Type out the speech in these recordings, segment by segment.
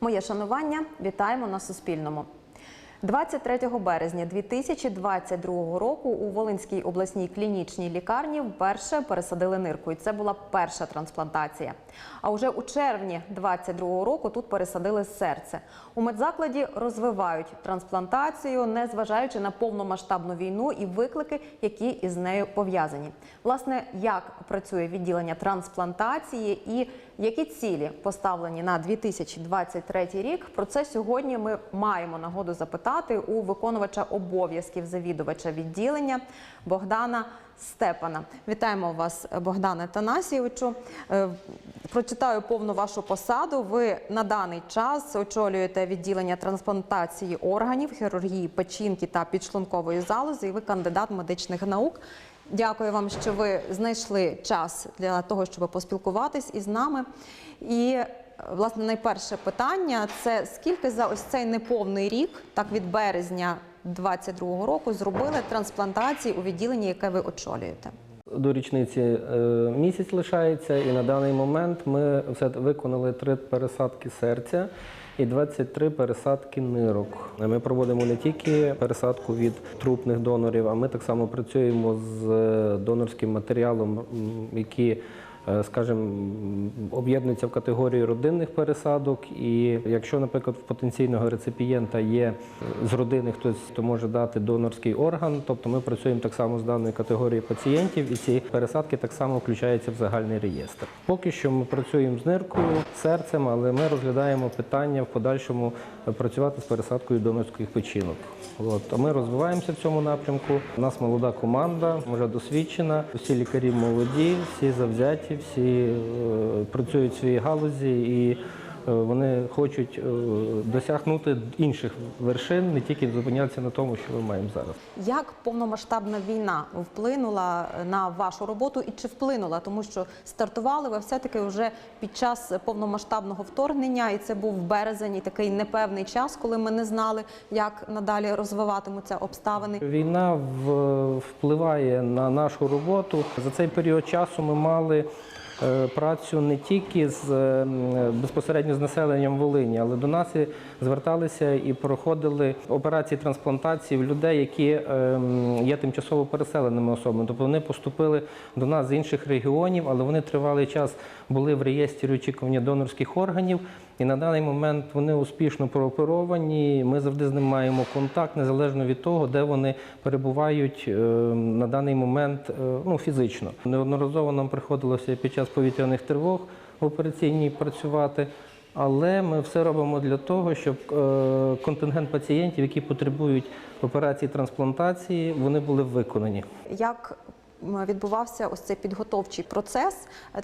Моє шанування. Вітаємо на Суспільному. 23 березня 2022 року у Волинській обласній клінічній лікарні вперше пересадили нирку. І це була перша трансплантація. А уже у червні 2022 року тут пересадили серце. У медзакладі розвивають трансплантацію, незважаючи на повномасштабну війну і виклики, які із нею пов'язані. Власне, як працює відділення трансплантації і які цілі поставлені на 2023 рік? Про це сьогодні ми маємо нагоду запитати у виконувача обов'язків завідувача відділення Богдана Степана. Вітаємо вас, Богдане Танасійовичу. Е, Прочитаю повну вашу посаду. Ви на даний час очолюєте відділення трансплантації органів, хірургії печінки та підшлункової залози. І ви кандидат медичних наук. Дякую вам, що ви знайшли час для того, щоб поспілкуватись із нами. І власне найперше питання це скільки за ось цей неповний рік, так від березня 2022 року, зробили трансплантації у відділенні, яке ви очолюєте? До річниці е, місяць лишається, і на даний момент ми все виконали три пересадки серця і 23 пересадки нирок. Ми проводимо не тільки пересадку від трупних донорів, а ми так само працюємо з е, донорським матеріалом, які скажімо, об'єднуються в категорію родинних пересадок. І якщо, наприклад, в потенційного реципієнта є з родини хтось, хто може дати донорський орган, тобто ми працюємо так само з даною категорією пацієнтів, і ці пересадки так само включаються в загальний реєстр. Поки що ми працюємо з ниркою, серцем, але ми розглядаємо питання в подальшому працювати з пересадкою донорських печінок. От а ми розвиваємося в цьому напрямку. У нас молода команда, вже досвідчена. Всі лікарі молоді, всі завзяті, всі е, працюють в своїй галузі і вони хочуть е, досягнути інших вершин, не тільки зупинятися на тому, що ми маємо зараз. Як повномасштабна війна вплинула на вашу роботу і чи вплинула? Тому що стартували ви все-таки вже під час повномасштабного вторгнення, і це був березень, і такий непевний час, коли ми не знали, як надалі розвиватимуться обставини. Війна впливає на нашу роботу. За цей період часу ми мали е, працю не тільки з е, безпосередньо з населенням Волині, але до нас і зверталися і проходили операції трансплантації в людей, які е, є тимчасово переселеними особами. Тобто вони поступили до нас з інших регіонів, але вони тривалий час були в реєстрі очікування донорських органів. І на даний момент вони успішно прооперовані. Ми завжди з ними маємо контакт, незалежно від того, де вони перебувають е, на даний момент е, ну, фізично. Неодноразово нам приходилося під час повітряних тривог в операційній працювати. Але ми все робимо для того, щоб е, контингент пацієнтів, які потребують операції трансплантації, вони були виконані. Як відбувався ось цей підготовчий процес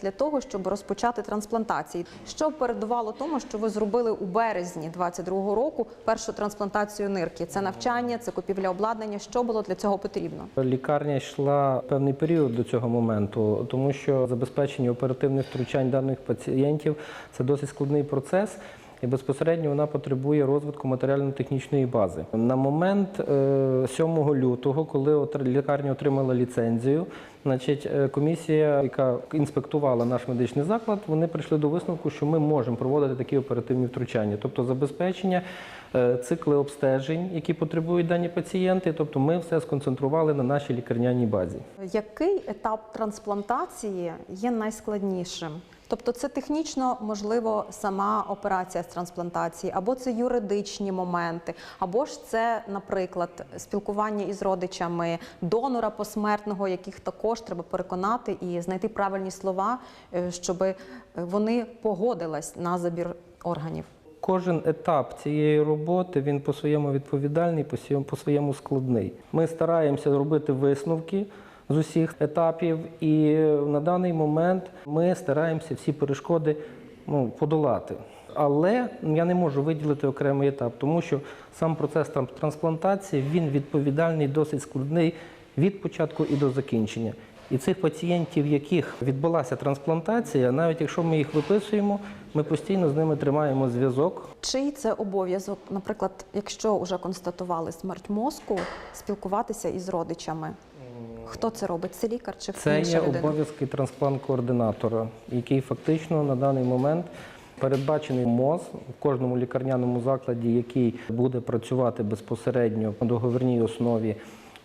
для того, щоб розпочати трансплантації? Що передувало тому, що ви зробили у березні 22-го року першу трансплантацію нирки? Це навчання, це купівля обладнання. Що було для цього потрібно? Лікарня йшла певний період до цього моменту, тому що забезпечення оперативних втручань даних пацієнтів це досить складний процес. І безпосередньо вона потребує розвитку матеріально-технічної бази. На момент е, 7 лютого, коли лікарня отримала ліцензію, значить е, комісія, яка інспектувала наш медичний заклад, вони прийшли до висновку, що ми можемо проводити такі оперативні втручання, тобто забезпечення е, цикли обстежень, які потребують дані пацієнти. Тобто, ми все сконцентрували на нашій лікарняній базі. Який етап трансплантації є найскладнішим? Тобто це технічно можливо сама операція з трансплантації, або це юридичні моменти, або ж це, наприклад, спілкування із родичами донора посмертного, яких також треба переконати і знайти правильні слова, щоб вони погодились на забір органів. Кожен етап цієї роботи він по-своєму відповідальний, по-своєму- по-своєму складний. Ми стараємося робити висновки з усіх етапів, і на даний момент ми стараємося всі перешкоди ну, подолати. Але я не можу виділити окремий етап, тому що сам процес там трансплантації він відповідальний, досить складний від початку і до закінчення. І цих пацієнтів, яких відбулася трансплантація, навіть якщо ми їх виписуємо, ми постійно з ними тримаємо зв'язок. Чий це обов'язок, наприклад, якщо вже констатували смерть мозку, спілкуватися із родичами? Хто це робить? Це лікар чи Це інша є обов'язки трансплант-координатора, який фактично на даний момент Передбачений МОЗ в кожному лікарняному закладі, який буде працювати безпосередньо на договірній основі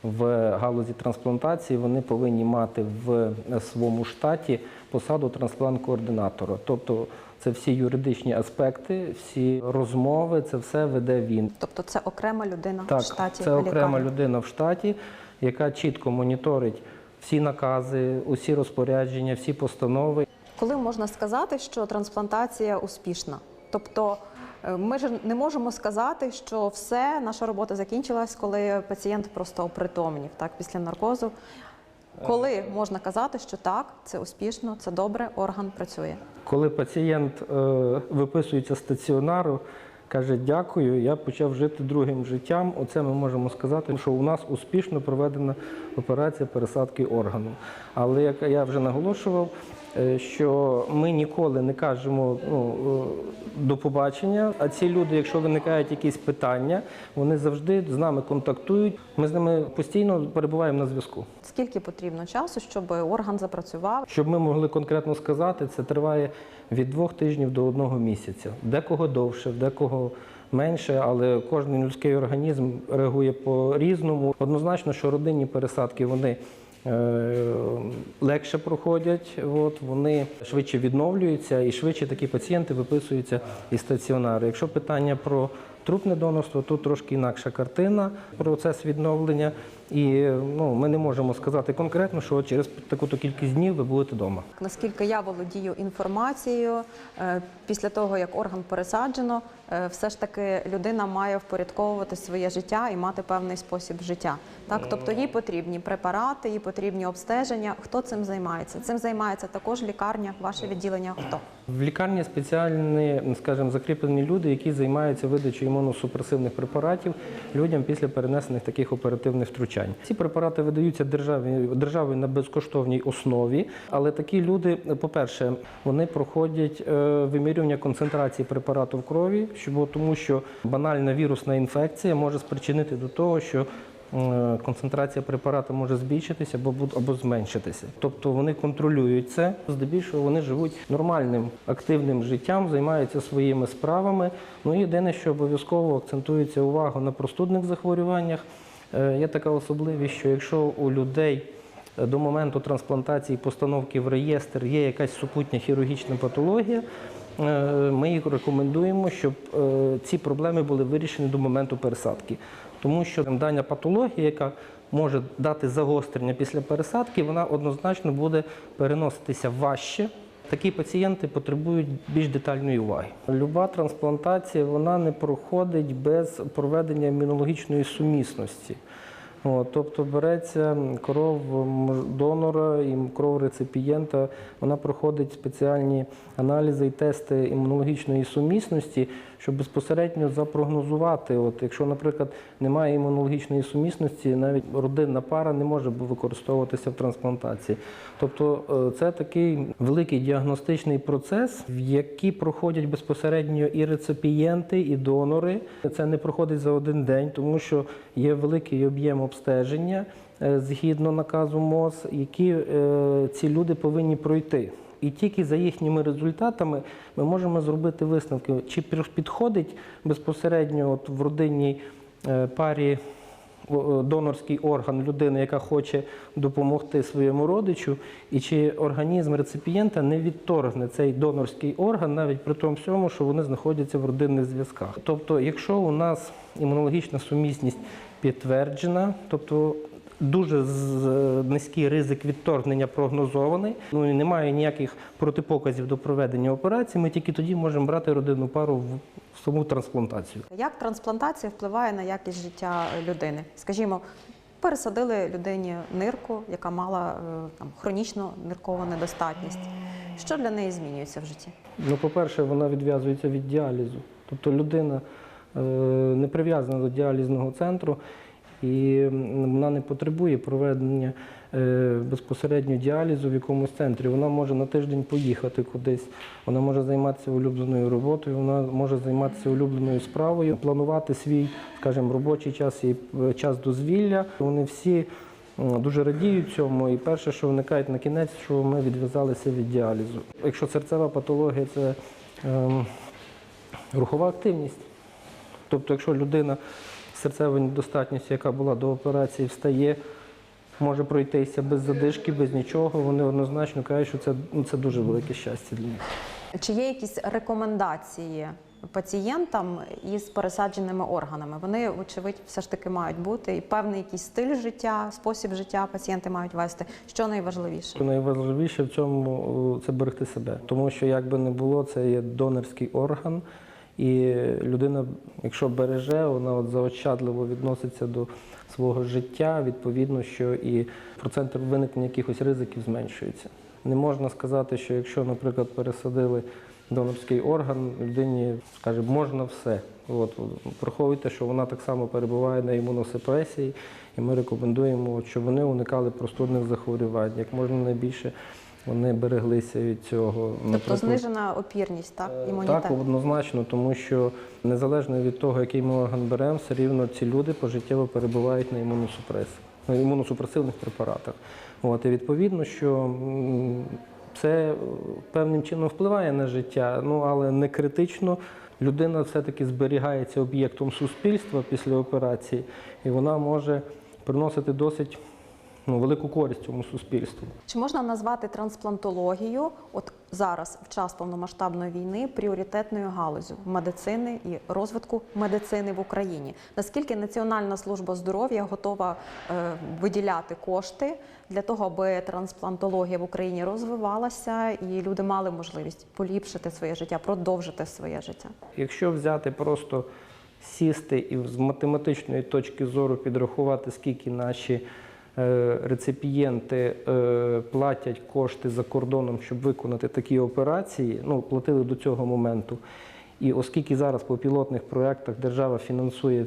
в галузі трансплантації, вони повинні мати в своєму штаті посаду трансплант-координатора. Тобто це всі юридичні аспекти, всі розмови, це все веде він. Тобто це окрема людина Так, в штаті це окрема лікарні. людина в штаті, яка чітко моніторить всі накази, усі розпорядження, всі постанови. Коли можна сказати, що трансплантація успішна? Тобто е, ми ж не можемо сказати, що все, наша робота закінчилась, коли пацієнт просто опритомнів так, після наркозу. Коли можна казати, що так, це успішно, це добре, орган працює. Коли пацієнт е, виписується з стаціонару, каже дякую, я почав жити другим життям. Оце ми можемо сказати, що у нас успішно проведена операція пересадки органу. Але як я вже наголошував, е, що ми ніколи не кажемо ну, е, до побачення. А ці люди, якщо виникають якісь питання, вони завжди з нами контактують. Ми з ними постійно перебуваємо на зв'язку. Скільки потрібно часу, щоб орган запрацював? Щоб ми могли конкретно сказати, це триває від двох тижнів до одного місяця. Декого довше, декого менше, але кожен людський організм реагує по-різному. Однозначно, що родинні пересадки вони е, легше проходять, от, вони швидше відновлюються і швидше такі пацієнти виписуються із стаціонару. Якщо питання про трупне донорство, тут трошки інакша картина, процес відновлення. І ну, ми не можемо сказати конкретно, що через таку-то кількість днів ви будете вдома. Наскільки я володію інформацією, е, після того як орган пересаджено, е, все ж таки людина має впорядковувати своє життя і мати певний спосіб життя. Так, тобто їй потрібні препарати, їй потрібні обстеження. Хто цим займається? Цим займається також лікарня, ваше відділення. Хто? В лікарні спеціальні, скажімо, закріплені люди, які займаються видачею імуносупресивних препаратів людям після перенесених таких оперативних втручань. Ці препарати видаються державі, державою на безкоштовній основі, але такі люди, по-перше, вони проходять е, вимірювання концентрації препарату в крові, тому що банальна вірусна інфекція може спричинити до того, що концентрація препарату може збільшитися або, або зменшитися. Тобто вони контролюють це. Здебільшого вони живуть нормальним активним життям, займаються своїми справами. Ну і єдине, що обов'язково акцентується увага на простудних захворюваннях. Е, Є така особливість, що якщо у людей е, до моменту трансплантації постановки в реєстр є якась супутня хірургічна патологія, е, ми їх рекомендуємо, щоб е, ці проблеми були вирішені до моменту пересадки. Тому що дана патологія, яка може дати загострення після пересадки, вона однозначно буде переноситися важче. Такі пацієнти потребують більш детальної уваги. Люба трансплантація вона не проходить без проведення імунологічної сумісності. Тобто береться кров донора і кров реципієнта, вона проходить спеціальні аналізи і тести імунологічної сумісності, щоб безпосередньо запрогнозувати. От, якщо, наприклад, немає імунологічної сумісності, навіть родинна пара не може використовуватися в трансплантації. Тобто е, це такий великий діагностичний процес, в який проходять безпосередньо і реципієнти, і донори. Це не проходить за один день, тому що є великий об'єм обстеження е, згідно наказу МОЗ, які е, ці люди повинні пройти. І тільки за їхніми результатами ми можемо зробити висновки, чи підходить безпосередньо от в родинній е, парі донорський орган людини, яка хоче допомогти своєму родичу, і чи організм реципієнта не відторгне цей донорський орган, навіть при тому всьому, що вони знаходяться в родинних зв'язках. Тобто, якщо у нас імунологічна сумісність підтверджена, тобто Дуже низький ризик відторгнення прогнозований. Ну і немає ніяких протипоказів до проведення операції. Ми тільки тоді можемо брати родинну пару в в саму трансплантацію. Як трансплантація впливає на якість життя людини? Скажімо, пересадили людині нирку, яка мала е, там хронічну ниркову недостатність. Що для неї змінюється в житті? Ну, по-перше, вона відв'язується від діалізу. Тобто людина е, не прив'язана до діалізного центру і вона не потребує проведення е, безпосередньо діалізу в якомусь центрі. Вона може на тиждень поїхати кудись, вона може займатися улюбленою роботою, вона може займатися улюбленою справою, планувати свій, скажімо, робочий час і е, час дозвілля. Вони всі Дуже радіють цьому, і перше, що виникає на кінець, що ми відв'язалися від діалізу. Якщо серцева патологія це ем, рухова активність. Тобто, якщо людина з серцевою недостатністю, яка була до операції, встає, може пройтися без задишки, без нічого, вони однозначно кажуть, що це, ну, це дуже велике щастя для них. Чи є якісь рекомендації пацієнтам із пересадженими органами? Вони, вочевидь, все ж таки мають бути і певний якийсь стиль життя, спосіб життя пацієнти мають вести. Що найважливіше? Найважливіше в цьому це берегти себе, тому що як би не було, це є донорський орган, і людина, якщо береже, вона от заощадливо відноситься до свого життя. Відповідно, що і проценти виникнення якихось ризиків зменшуються. Не можна сказати, що якщо, наприклад, пересадили донорський орган, людині скажімо, можна все. От враховуйте, що вона так само перебуває на імуносупресії, і ми рекомендуємо, щоб вони уникали простудних захворювань, як можна найбільше вони береглися від цього. Тобто знижена опірність, так імунітет. Так, однозначно, тому що незалежно від того, який ми орган беремо, все рівно ці люди пожиттєво перебувають на імуносупрес, на імуносупресивних препаратах. От, і відповідно, що це е, певним чином впливає на життя, ну але не критично. Людина все-таки зберігається об'єктом суспільства після операції, і вона може приносити досить ну, велику користь цьому суспільству. Чи можна назвати трансплантологію, от зараз, в час повномасштабної війни, пріоритетною галузю медицини і розвитку медицини в Україні? Наскільки Національна служба здоров'я готова е, виділяти кошти для того, аби трансплантологія в Україні розвивалася і люди мали можливість поліпшити своє життя, продовжити своє життя? Якщо взяти просто сісти і з математичної точки зору підрахувати, скільки наші реципієнти е, платять кошти за кордоном, щоб виконати такі операції, ну платили до цього моменту. І оскільки зараз по пілотних проєктах держава фінансує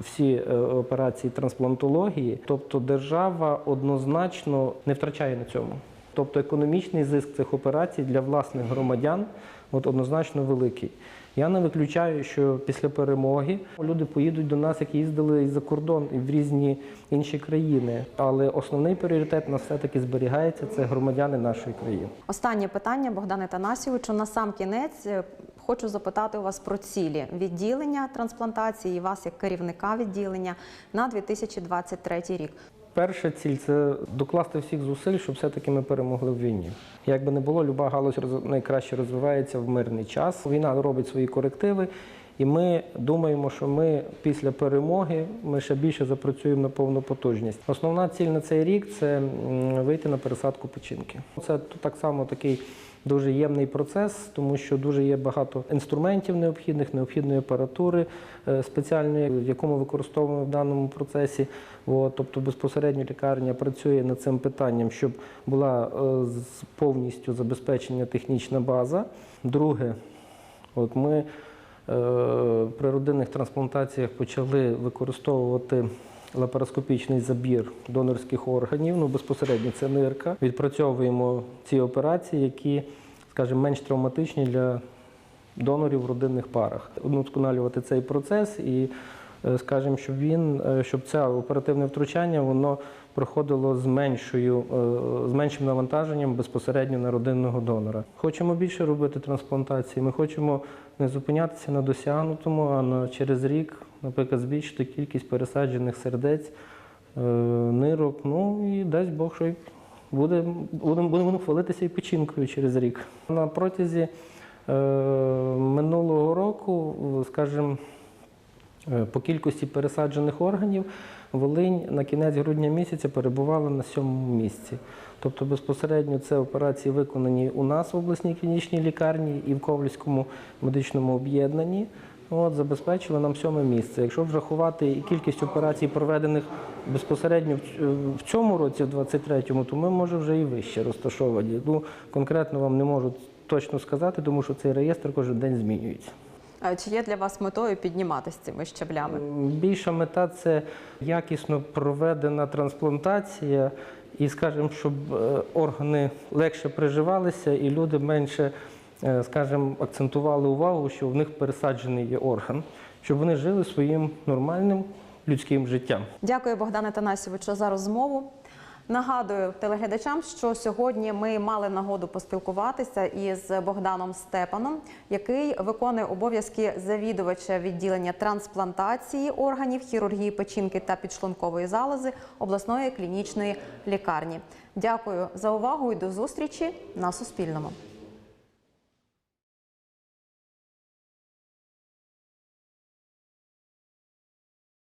всі е, операції трансплантології, тобто держава однозначно не втрачає на цьому. Тобто економічний зиск цих операцій для власних громадян от однозначно великий. Я не виключаю, що після перемоги люди поїдуть до нас, як їздили і за кордон, і в різні інші країни. Але основний пріоритет нас все-таки зберігається це громадяни нашої країни. Останнє питання, Богдане Танасівичу. На сам кінець е, хочу запитати у вас про цілі відділення трансплантації і вас як керівника відділення на 2023 рік. Перша ціль це докласти всіх зусиль, щоб все-таки ми перемогли в війні. Як би не було, люба галузь найкраще розвивається в мирний час. Війна робить свої корективи, і ми думаємо, що ми після перемоги ми ще більше запрацюємо на повну потужність. Основна ціль на цей рік це вийти на пересадку печінки. Це так само такий. Дуже ємний процес, тому що дуже є багато інструментів необхідних, необхідної апаратури е, спеціальної, якому використовуємо в даному процесі. Тобто безпосередньо лікарня працює над цим питанням, щоб була е, повністю забезпечена технічна база. Друге, ми е, при родинних трансплантаціях почали використовувати лапароскопічний забір донорських органів, ну безпосередньо це нирка. Відпрацьовуємо ці операції, які, скажімо, менш травматичні для донорів в родинних парах. Удосконалювати цей процес і, е, скажімо, щоб він, е, щоб це оперативне втручання воно проходило з меншою, е, з меншим навантаженням безпосередньо на родинного донора. Хочемо більше робити трансплантації. Ми хочемо не зупинятися на досягнутому, а на через рік, наприклад, збільшити кількість пересаджених сердець, е, нирок. Ну і дасть Бог, що будемо, будемо хвалитися і печінкою через рік. На протязі е, минулого року, скажімо, Е, По кількості пересаджених органів Волинь на кінець грудня місяця перебувала на сьомому місці. Тобто безпосередньо це операції виконані у нас в обласній клінічній лікарні і в Ковлівському медичному об'єднанні. От, забезпечили нам сьоме місце. Якщо врахувати і кількість операцій, проведених безпосередньо в цьому році, в 23-му, то ми може вже і вище розташовані. Ну, конкретно вам не можу точно сказати, тому що цей реєстр кожен день змінюється. Е, Чи є для вас метою підніматися цими щаблями? Більша мета це якісно проведена трансплантація, і, скажімо, щоб е, органи легше приживалися, і люди менше, скажімо, акцентували увагу, що в них пересаджений є орган, щоб вони жили своїм нормальним людським життям. Дякую, Богдане Танасівичу, за розмову. Нагадую телеглядачам, що сьогодні ми мали нагоду поспілкуватися із Богданом Степаном, який виконує обов'язки завідувача відділення трансплантації органів, хірургії печінки та підшлункової залози обласної клінічної лікарні. Дякую за увагу і до зустрічі на Суспільному.